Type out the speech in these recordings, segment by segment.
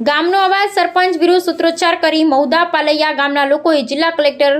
ગામનો અવાજ સરપંચ વિરુદ્ધ સૂત્રોચ્ચાર કરી મૌદા પાલૈયા ગામના લોકોએ જિલ્લા કલેક્ટર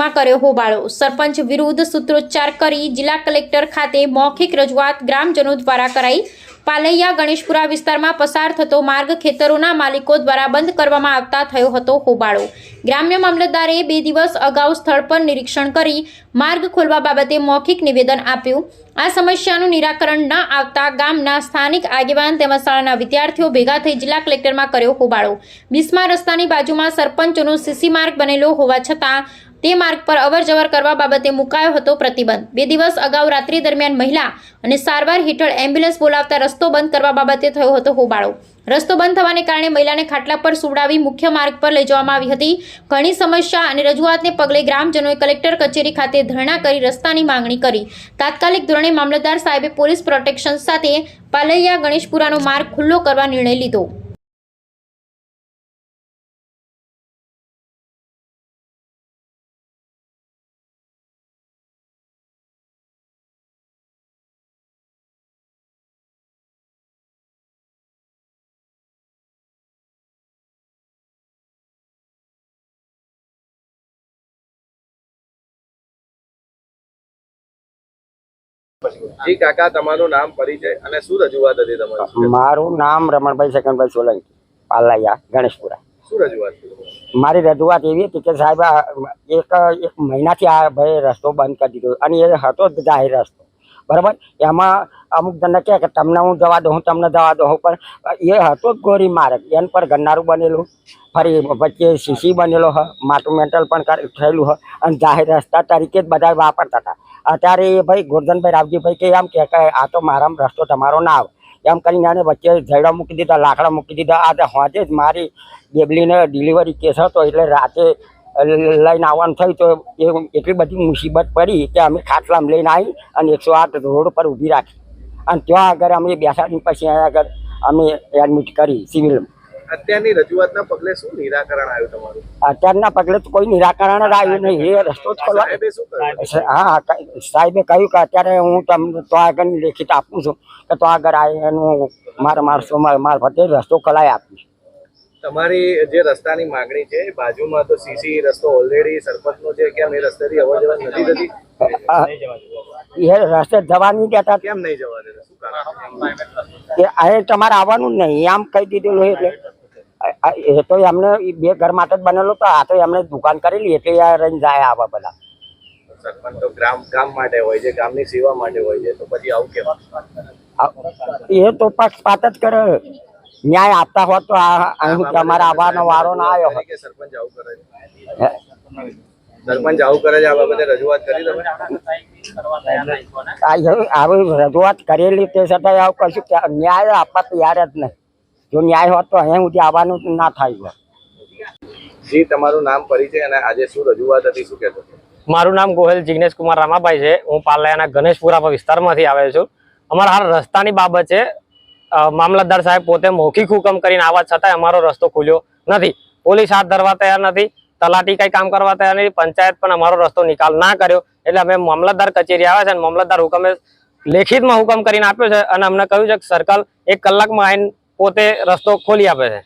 માં કર્યો હોબાળો. સરપંચ વિરુદ્ધ સૂત્રોચ્ચાર કરી જિલ્લા કલેક્ટર ખાતે મૌખિક રજૂઆત ગ્રામજનો દ્વારા કરાઈ. પાલૈયા ગણેશપુરા વિસ્તારમાં પસાર થતો માર્ગ ખેતરોના માલિકો દ્વારા બંધ કરવામાં આવતા થયો હતો હોબાળો. ગ્રામ્ય મામલતદારે બે દિવસ અગાઉ સ્થળ પર નિરીક્ષણ કરી માર્ગ ખોલવા બાબતે મૌખિક નિવેદન આપ્યું. આ સમસ્યાનું નિરાકરણ ન આવતા ગામના સ્થાનિક આગેવાન તેમજ શાળાના વિદ્યાર્થીઓ ભેગા થઈ જિલ્લા કલેક્ટરમાં કર્યો હોબાળો. બિસ્મા રસ્તાની બાજુમાં સરપંચોનો સીસી માર્ગ બનેલો હોવા છતાં તે માર્ગ પર અવરજવર કરવા બાબતે મુકાયો હતો પ્રતિબંધ. બે દિવસ અગાઉ રાત્રિ દરમિયાન મહિલા અને સારવાર હેઠળ એમ્બ્યુલન્સ બોલાવતા રસ્તો બંધ કરવા બાબતે થયો હતો હોબાળો. રસ્તો બંધ થવાને કારણે મહિલાને ખાટલા પર સુવડાવી મુખ્ય માર્ગ પર લઈ જવામાં આવી હતી. ઘણી સમસ્યા અને રજૂઆતને પગલે ગ્રામજનોએ કલેક્ટર કચેરી ખાતે ધરણા કરી રસ્તાની માંગણી કરી. તાત્કાલિક ધોરણે મામલતદાર સાહેબે પોલીસ પ્રોટેક્શન સાથે પાલૈયા ગણેશપુરાનો માર્ગ ખુલ્લો કરવા નિર્ણય લીધો. જી કાકા તમારું નામ પરિચય અને શું રજૂઆત હતી તમારી મારું નામ રમણભાઈ સેકન્ડભાઈ સોલંકી પાલાયા ગણેશપુરા. શું રજૂઆત મારી રજૂઆત એવી હતી કે સાહેબ એક એક મહિનાથી આ ભાઈ રસ્તો બંધ કરી દીધો અને એ હતો જ જાહેર રસ્તો. બરાબર? એમાં અમુક જણને કહે કે તમને હું જવા દઉં, હું તમને જવા દઉં પણ, એ હતો ગોરી માર્ગ એન પર ગન્નારું બનેલું. ફરી વચ્ચે સીસી બનેલો હ, માટું મેન્ટલ પણ થયેલું હ, અને જાહેર રસ્તા તરીકે જ બધા વાપરતા હતા. અત્યારે એ ભાઈ ગોરધનભાઈ રાવજીભાઈ કે એમ કે આ તો મારામાં રસ્તો તમારો ના આવે. એમ કરીને આને વચ્ચે જયડા મૂકી દીધા, લાકડા મૂકી દીધા. આજે હોજે જ મારી બેબલીને ડિલિવરી કેસ હતો, એટલે રાતે લઈને આવવાનું થયું તો એ એટલી બધી મુસીબત પડી કે અમે ખાટલામાં લઈને આવી અને એકસો આઠ રોડ પર ઊભી રાખી. અને ત્યાં આગળ અમે બેસાડી પછી અહીંયા આગળ અમે એડમિટ કરી સિવિલમાં. અત્યારની રજૂઆતના પગલે શું નિરાકરણ આવ્યું તમારું? અત્યારના પગલે તો કોઈ નિરાકરણ જ આવ્યું નહીં. એ રસ્તો જ ખોલવા હા સાહેબે કહ્યું કે અત્યારે હું તમને તો આગળ લેખિત આપું છું કે તો આગળ આવી એનું મારા માણસો મારફતે રસ્તો ખોલાવી આપીશ. તમારી જે રસ્તાની માંગણી છે બાજુમાં તો સીસી રસ્તો ઓલરેડી સરપંચનો છે કેમ એ રસ્તેથી અવર જવર નથી થતી? એ રસ્તે જવાની કહેતા કેમ નહીં જવા દેતા? શું કારણ? કે અહીં તમારે આવવાનું જ નહીં આમ કહી દીધેલું એટલે. એ તો એમને બે ઘર માટે જ બનેલો તો આ તો એમને દુકાન કરેલી એટલે આ રહીને જાય આવા બધા. સરપંચ તો ગ્રામ ગ્રામ માટે હોય છે ગામની સેવા માટે હોય છે તો પછી આવું કેવા એ તો પક્ષપાત જ કરે. ન્યાય આપતા હોત તો આ અહીં તમારા આવવાનો વારો ના આવ્યો હોત. સરપંચ આવું કરે છે. સરપંચ આવું કરે છે આ બાબતે રજૂઆત કરી તમે? આવી રજૂઆત કરેલી તે છતાં આવું કશું ન્યાય આપવા તૈયાર જ નહીં. જો ન્યાય હોત તો અહીંયા સુધી આવવાનું ના થાય હોત. જી તમારું નામ પરિચય અને આજે શું રજૂઆત હતી શું કહેતો મારું નામ ગોહેલ જિગ્નેશ કુમાર રામાભાઈ છે. હું પાલયાના ગણેશપુરા વિસ્તારમાંથી આવે છું. અમારા હાલ રસ્તાની બાબત છે. મામલતદાર સાહેબ પોતે મૌખિક હુકમ કરીને આવવા છતાંય અમારો રસ્તો ખુલ્યો નથી. પોલીસ હાથ ધરવા તૈયાર નથી તલાટી કઈ કામ કરવા તૈયાર નથી પંચાયત પણ અમારો રસ્તો નિકાલ ના કર્યો. એટલે અમે મામલતદાર કચેરી આવ્યા છે અને મામલતદાર હુકમે લેખિતમાં હુકમ કરીને આપ્યો છે અને અમને કહ્યું છે કે સર્કલ એક કલાકમાં આવીને પોતે રસ્તો ખોલી આપે છે.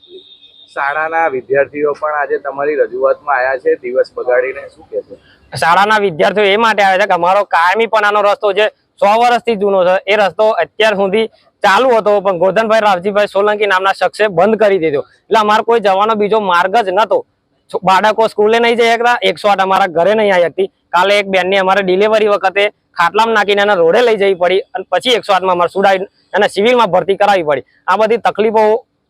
શાળાના વિદ્યાર્થીઓ પણ આજે તમારી રજૂઆતમાં આવ્યા છે દિવસ બગાડીને શું કહેશો શાળાના વિદ્યાર્થીઓ એ માટે આવે છે કે અમારો કાયમી પણાનો રસ્તો છે સો વર્ષથી જૂનો છે એ રસ્તો અત્યાર સુધી ચાલુ હતો, પણ ગોધનભાઈ રાવજીભાઈ સોલંકી નામના શખ્સે બંધ કરી દીધો. એટલે અમારો કોઈ જવાનો બીજો માર્ગ જ નતો. બાળકો સ્કૂલે નહીં જઈ શકતા એકસો આઠ અમારા ઘરે નહીં આવી હતી કાલે એક બેનની અમારે ડિલિવરી વખતે ખાટલામાં નાખીને એને રોડે લઈ જવી પડી અને પછી એકસો આઠમાં અમારે સુડાવી અને સિવિલમાં ભરતી કરાવી પડી. આ બધી તકલીફો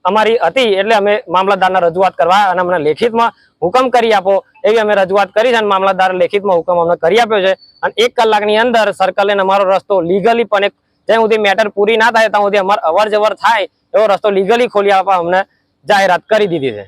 અમારી હતી, એટલે અમે મામલતદારને રજૂઆત કરવા અને અમને લેખિતમાં હુકમ કરી આપો, એવી અમે રજૂઆત કરી છે અને મામલતદાર લેખિતમાં હુકમ અમને કરી આપ્યો છે. અને એક કલાકની અંદર સર્કલે અમારો રસ્તો લીગલી પણ એક જ્યાં સુધી મેટર પૂરી ના થાય ત્યાં સુધી અમારે અવર જવર થાય એવો રસ્તો લીગલી ખોલી આપવા અમને જાહેરાત કરી દીધી છે.